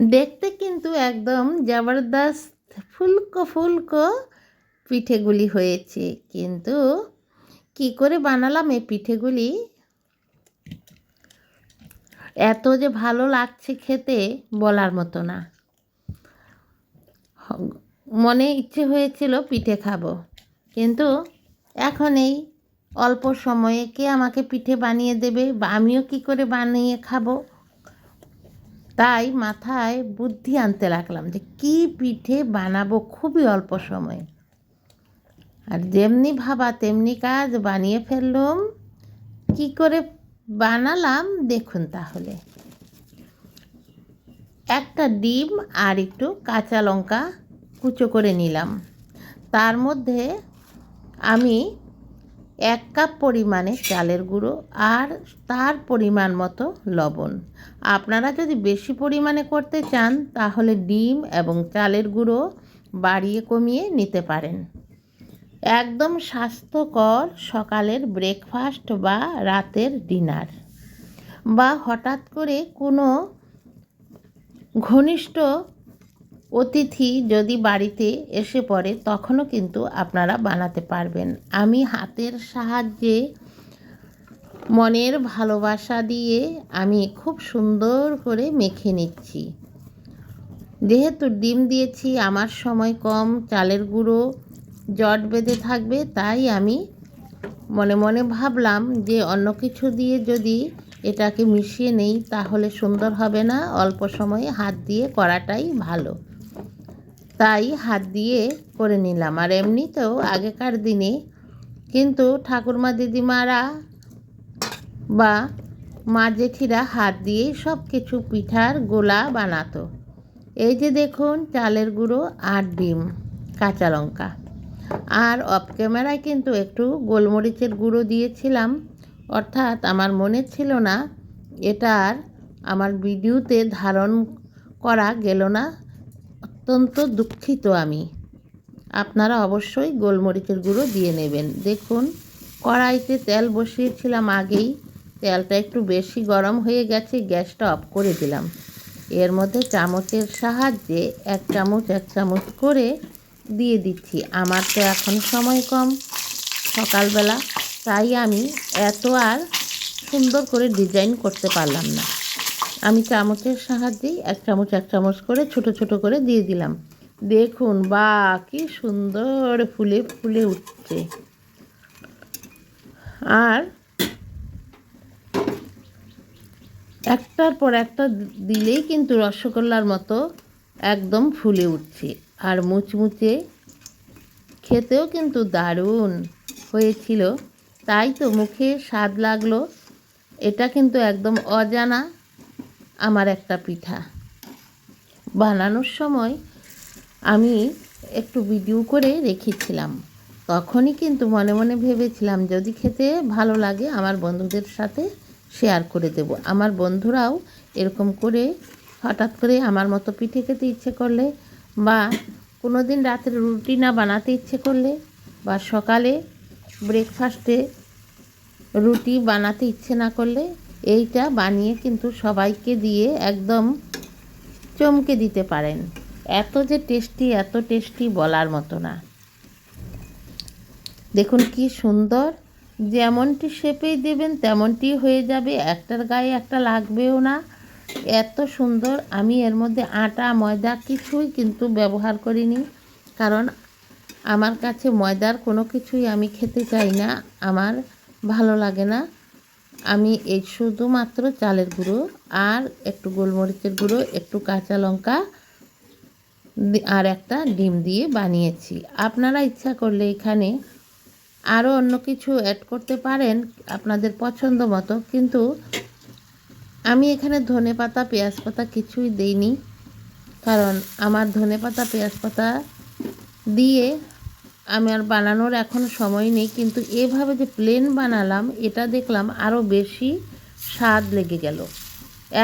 দেখতে কিন্তু একদম জবরদস্ত, ফুলকো ফুলকো পিঠেগুলি হয়েছে। কিন্তু কি করে বানালাম এই পিঠেগুলি? এত যে ভালো লাগছে খেতে বলার মতো না। মনে ইচ্ছে হয়েছিল পিঠে খাব। কিন্তু এখন এই অল্প সময়ে কে আমাকে পিঠে বানিয়ে দেবে বা আমিও কি করে বানিয়ে খাব? তাই মাথায় বুদ্ধি আনতে লাগলাম যে কি পিঠে বানাবো খুবই অল্প সময়ে। আর যেমনি ভাবা তেমনি কাজ বানিয়ে ফেললুম। কি করে বানালাম দেখুন তাহলে। একটা ডিম আর একটু কাঁচা লঙ্কা কুচো করে নিলাম। তার মধ্যে আমি এক কাপ পরিমাণে চালের গুঁড়ো আর তার পরিমাণ মতো লবণ। আপনারা যদি বেশি পরিমাণে করতে চান, তাহলে ডিম এবং চালের গুঁড়ো বাড়িয়ে কমিয়ে নিতে পারেন। একদম স্বাস্থ্যকর সকালের ব্রেকফাস্ট বা রাতের ডিনার। বা হঠাৎ করে কোনো ঘনিষ্ঠ অতিথি যদি বাড়িতে এসে পড়ে, তখনও কিন্তু আপনারা বানাতে পারবেন। আমি হাতের সাহায্যে মনের ভালোবাসা দিয়ে আমি খুব সুন্দর করে মেখে নিচ্ছি। যেহেতু ডিম দিয়েছি, আমার সময় কম, চালের গুঁড়ো জট বেঁধে থাকবে, তাই আমি মনে মনে ভাবলাম যে অন্য কিছু দিয়ে যদি এটাকে মিশিয়ে নেই, তাহলে সুন্দর হবে না। অল্প সময়ে হাত দিয়ে করাটাই ভালো। তাই হাত দিয়ে করে নিলাম। আর এমনিতেও আগেকার দিনে কিন্তু ঠাকুরমা দিদিমারা বা মা জেঠিরা হাত দিয়েই সব কিছু পিঠার গোলা বানাতো। এই যে দেখুন, চালের গুঁড়ো আর ডিম, কাঁচা লঙ্কা। আর অফ ক্যামেরায় কিন্তু একটু গোলমরিচের গুঁড়ো দিয়েছিলাম। অর্থাৎ আমার মনে ছিল না, এটার আমার ভিডিওতে ধারণ করা গেল না। অত্যন্ত দুঃখিত আমি। আপনারা অবশ্যই গোলমরিচের গুঁড়ো দিয়ে নেবেন। দেখুন, কড়াইতে তেল বসিয়েছিলাম আগেই। তেলটা একটু বেশি গরম হয়ে গেছে, গ্যাসটা অফ করে দিলাম। এর মধ্যে চামচের সাহায্যে এক চামচ এক চামচ করে দিয়ে দিচ্ছি। আমার তো এখন সময় কম সকালবেলা, তাই আমি এত আর সুন্দর করে ডিজাইন করতে পারলাম না। আমি চামচের সাহায্যেই এক চামচ এক চামচ করে ছোট ছোট করে দিয়ে দিলাম। দেখুন, বা, কি সুন্দর ফুলে ফুলে উঠছে। আর একটার পর একটা দিলেই কিন্তু রসগোল্লার মতো একদম ফুলে উঠছে। আর মুচমুচে খেতেও কিন্তু দারুণ হয়েছিল। তাই তো মুখে স্বাদ লাগল। এটা কিন্তু একদম অজানা আমার একটা পিঠা। বানানোর সময় আমি একটু ভিডিও করে রেখেছিলাম। তখনই কিন্তু মনে মনে ভেবেছিলাম, যদি খেতে ভালো লাগে আমার বন্ধুদের সাথে শেয়ার করে দেব। আমার বন্ধুরাও এরকম করে হঠাৎ করে আমার মতো পিঠে খেতে ইচ্ছে করলে বা কোনো দিন রাতের রুটি না বানাতে ইচ্ছে করলে বা সকালে ব্রেকফাস্টে রুটি বানাতে ইচ্ছে না করলে এইটা বানিয়ে কিন্তু সবাইকে দিয়ে একদম চমকে দিতে পারেন। এত যে টেস্টি, এত টেস্টি বলার মতো না। দেখুন কি সুন্দর, যেমনটি শেপেই দেবেন তেমনটি হয়ে যাবে। একটার গায়ে একটা লাগবেও না। এত সুন্দর, আমি এর মধ্যে আটা, ময়দা কিছুই কিন্তু ব্যবহার করিনি। কারণ আমার কাছে ময়দার কোনো কিছুই আমি খেতে চাই না। আমার ভালো লাগে না। আমি এই শুধুমাত্র চালের গুঁড়ো আর একটু গোলমরিচের গুঁড়ো, একটু কাঁচা লঙ্কা আর একটা ডিম দিয়ে বানিয়েছি। আপনারা ইচ্ছা করলে এখানে আরও অন্য কিছু অ্যাড করতে পারেন আপনাদের পছন্দ মতো, কিন্তু আমি এখানে ধনে পাতা, পেঁয়াজ পাতা কিছুই দেইনি, কারণ আমার ধনে পাতা, পেঁয়াজ পাতা দিয়ে আমার বানানোর এখন সময় নেই, কিন্তু এভাবে যে প্লেন বানালাম, এটা দেখলাম আরও বেশি স্বাদ লেগে গেল।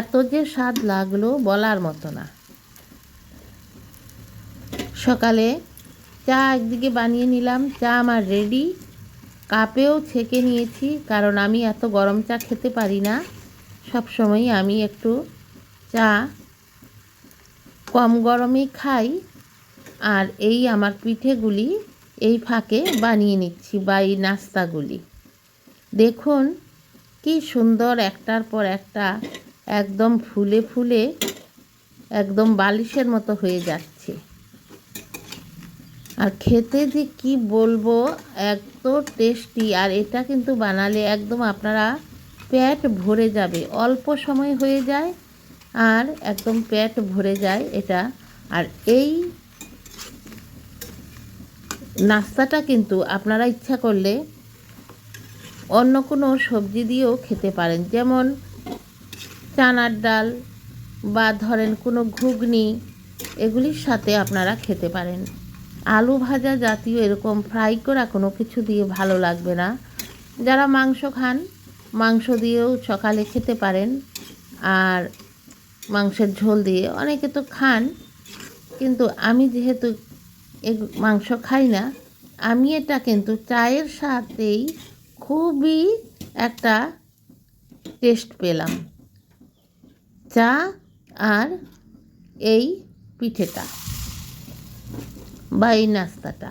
এত যে স্বাদ লাগল বলার মতো না। সকালে চা একদিকে বানিয়ে নিলাম, চা আমার রেডি কাপেও ছেঁকে নিয়েছি, কারণ আমি এত গরম চা খেতে পারি না। সব সময় আমি একটু চা কম গরমে খাই, আর এই আমার পিঠেগুলি এই ফাঁকে বানিয়ে নিচ্ছি বা এই নাস্তাগুলি। দেখুন কি সুন্দর একটার পর একটা একদম ফুলে ফুলে একদম বালিশের মতো হয়ে যাচ্ছে। আর খেতে যে কি বলব, এত টেস্টি আর এটা কিন্তু বানালে একদম আপনারা পেট ভরে যাবে। অল্প সময় হয়ে যায় আর একদম পেট ভরে যায় এটা। আর এই নাস্তাটা কিন্তু আপনারা ইচ্ছা করলে অন্য কোনো সবজি দিয়েও খেতে পারেন। যেমন চানার ডাল বা ধরেন কোনো ঘুগনি, এগুলির সাথে আপনারা খেতে পারেন। আলু ভাজা জাতীয় এরকম ফ্রাই করা কোনো কিছু দিয়ে ভালো লাগবে না। যারা মাংস খান, মাংস দিয়েও সকালে খেতে পারেন। আর মাংসের ঝোল দিয়ে অনেকে তো খান, কিন্তু আমি যেহেতু মাংস খাই না, আমি এটা কিন্তু চায়ের সাথেই খুবই একটা টেস্ট পেলাম। চা আর এই পিঠেটা বা এই নাস্তাটা।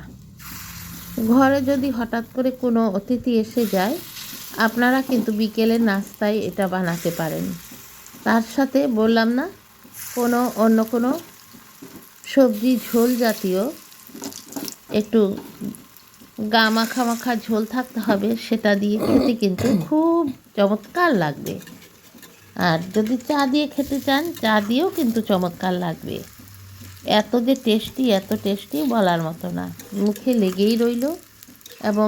ঘরে যদি হঠাৎ করে কোনো অতিথি এসে যায়, আপনারা কিন্তু বিকেলের নাস্তায় এটা বানাতে পারেন। তার সাথে বললাম না, কোনো অন্য কোনো সবজি ঝোল জাতীয় একটু গা মাখা মাখা ঝোল থাকতে হবে, সেটা দিয়ে খেতে কিন্তু খুব চমৎকার লাগবে। আর যদি চা দিয়ে খেতে চান, চা দিয়েও কিন্তু চমৎকার লাগবে। এত যে টেস্টি এত টেস্টি বলার মতো না। মুখে লেগেই রইল এবং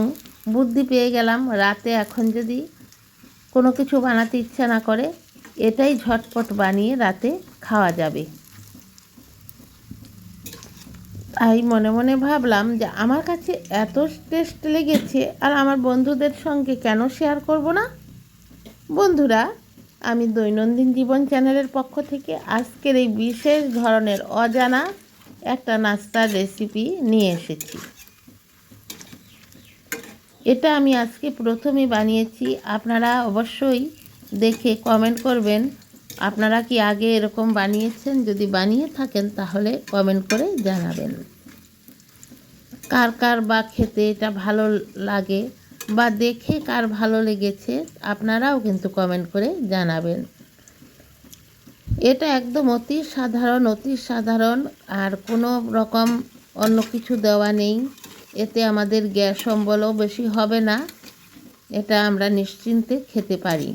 বুদ্ধি পেয়ে গেলাম, রাতে এখন যদি কোনো কিছু বানাতে ইচ্ছা না করে, এটাই ঝটপট বানিয়ে রাতে খাওয়া যাবে। তাই মনে মনে ভাবলাম যে আমার কাছে এত টেস্ট লেগেছে আর আমার বন্ধুদের সঙ্গে কেন শেয়ার করব না? বন্ধুরা, আমি দৈনন্দিন জীবন চ্যানেলের পক্ষ থেকে আজকের এই বিশেষ ধরনের অজানা একটা নাস্তার রেসিপি নিয়ে এসেছি। এটা আমি আজকে প্রথমে বানিয়েছি। আপনারা অবশ্যই দেখে কমেন্ট করবেন। আপনারা কি আগে এরকম বানিয়েছেন? যদি বানিয়ে থাকেন তাহলে কমেন্ট করে জানাবেন। কার কার বা খেতে এটা ভালো লাগে বা দেখে কার ভালো লেগেছে আপনারাও কিন্তু কমেন্ট করে জানাবেন। এটা একদম অতি সাধারণ অতি সাধারণ আর কোনো রকম অন্য কিছু দেওয়া নেই। এতে আমাদের গ্যাস অম্বলও বেশি হবে না, এটা আমরা নিশ্চিন্তে খেতে পারি।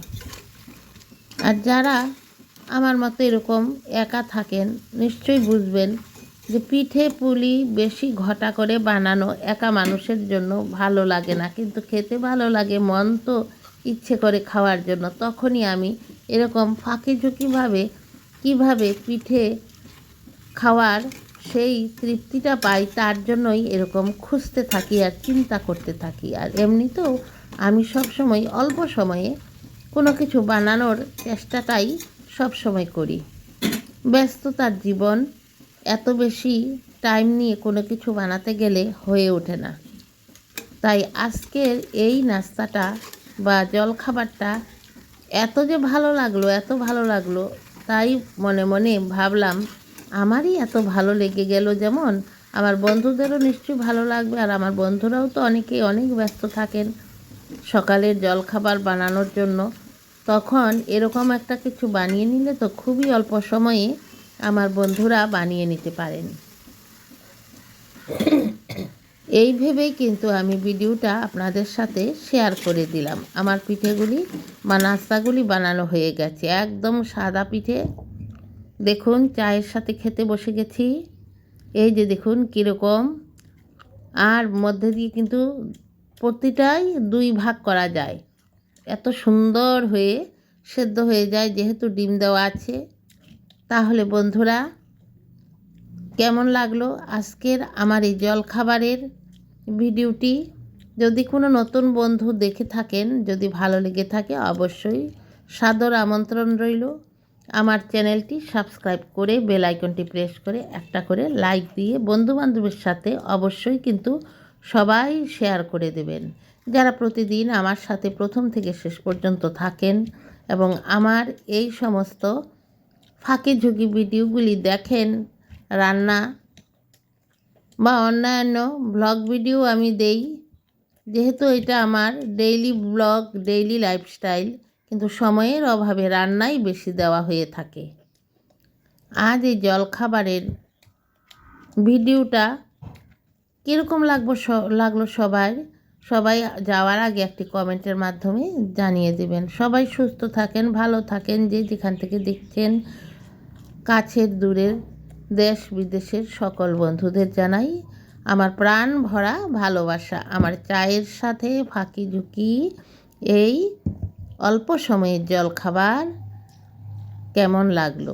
আর যারা আমার মতো এরকম একা থাকেন, নিশ্চয়ই বুঝবেন যে পিঠে পুলি বেশি ঘটা করে বানানো একা মানুষের জন্য ভালো লাগে না। কিন্তু খেতে ভালো লাগে, মন তো ইচ্ছে করে খাওয়ার জন্য। তখনই আমি এরকম ফাঁকি ঝুঁকিভাবে কীভাবে পিঠে খাওয়ার সেই তৃপ্তিটা পাই তার জন্যই এরকম খুঁজতে থাকি আর চিন্তা করতে থাকি। আর এমনিতেও আমি সবসময় অল্প সময়ে কোনো কিছু বানানোর চেষ্টাটাই সব সময় করি। ব্যস্ততার জীবন এত বেশি টাইম নিয়ে কোনো কিছু বানাতে গেলে হয়ে ওঠে না। তাই আজকের এই নাস্তাটা বা জলখাবারটা এত যে ভালো লাগল, এত ভালো লাগল, তাই মনে মনে ভাবলাম আমারই এত ভালো লেগে গেল যেমন, আমার বন্ধুদেরও নিশ্চয়ই ভালো লাগবে আর আমার বন্ধুরাও তো অনেকেই অনেক ব্যস্ত থাকেন সকালের জলখাবার বানানোর জন্য। তখন এরকম একটা কিছু বানিয়ে নিলে তো খুবই অল্প সময়ে আমার বন্ধুরা বানিয়ে নিতে পারেন। এই ভেবেই কিন্তু আমি ভিডিওটা আপনাদের সাথে শেয়ার করে দিলাম। আমার পিঠেগুলি বা নাস্তাগুলি বানানো হয়ে গেছে। একদম সাদা পিঠে। দেখুন, চায়ের সাথে খেতে বসে গেছি। এই যে দেখুন, কীরকম। আর মধ্যে দিয়ে কিন্তু প্রতিটাই দুই ভাগ করা যায়। এত সুন্দর হয়ে সেদ্ধ হয়ে যায়, যেহেতু ডিম দেওয়া আছে। তাহলে বন্ধুরা, কেমন লাগল আজকের আমার এই জলখাবারের ভিডিওটি? যদি কোনো নতুন বন্ধু দেখে থাকেন, যদি ভালো লেগে থাকে, অবশ্যই সাদর আমন্ত্রণ রইল। আমার চ্যানেলটি সাবস্ক্রাইব করে বেল আইকনটি প্রেস করে একটা করে লাইক দিয়ে বন্ধু বান্ধবের সাথে অবশ্যই কিন্তু সবাই শেয়ার করে দেবেন। যারা প্রতিদিন আমার সাথে প্রথম থেকে শেষ পর্যন্ত থাকেন এবং আমার এই সমস্ত ফাঁকে ঝুঁকি ভিডিওগুলি দেখেন, রান্না বা অন্যান্য ব্লগ ভিডিও আমি দেই। যেহেতু এটা আমার ডেইলি ব্লগ ডেইলি লাইফস্টাইল কিন্তু সময়ের অভাবে রান্নাই বেশি দেওয়া হয়ে থাকে। আজ এই জলখাবারের ভিডিওটা কীরকম লাগবো লাগল সবাই সবাই যাওয়ার আগে একটি কমেন্টের মাধ্যমে জানিয়ে দেবেন। সবাই সুস্থ থাকেন, ভালো থাকেন, যে যেখান থেকে দেখছেন কাছের দূরের দেশ বিদেশের সকল বন্ধুদের জানাই আমার প্রাণ ভরা ভালোবাসা, আমার চায়ের সাথে ফাঁকি ঝুঁকি, এই অল্প সময়ের জলখাবার কেমন লাগল?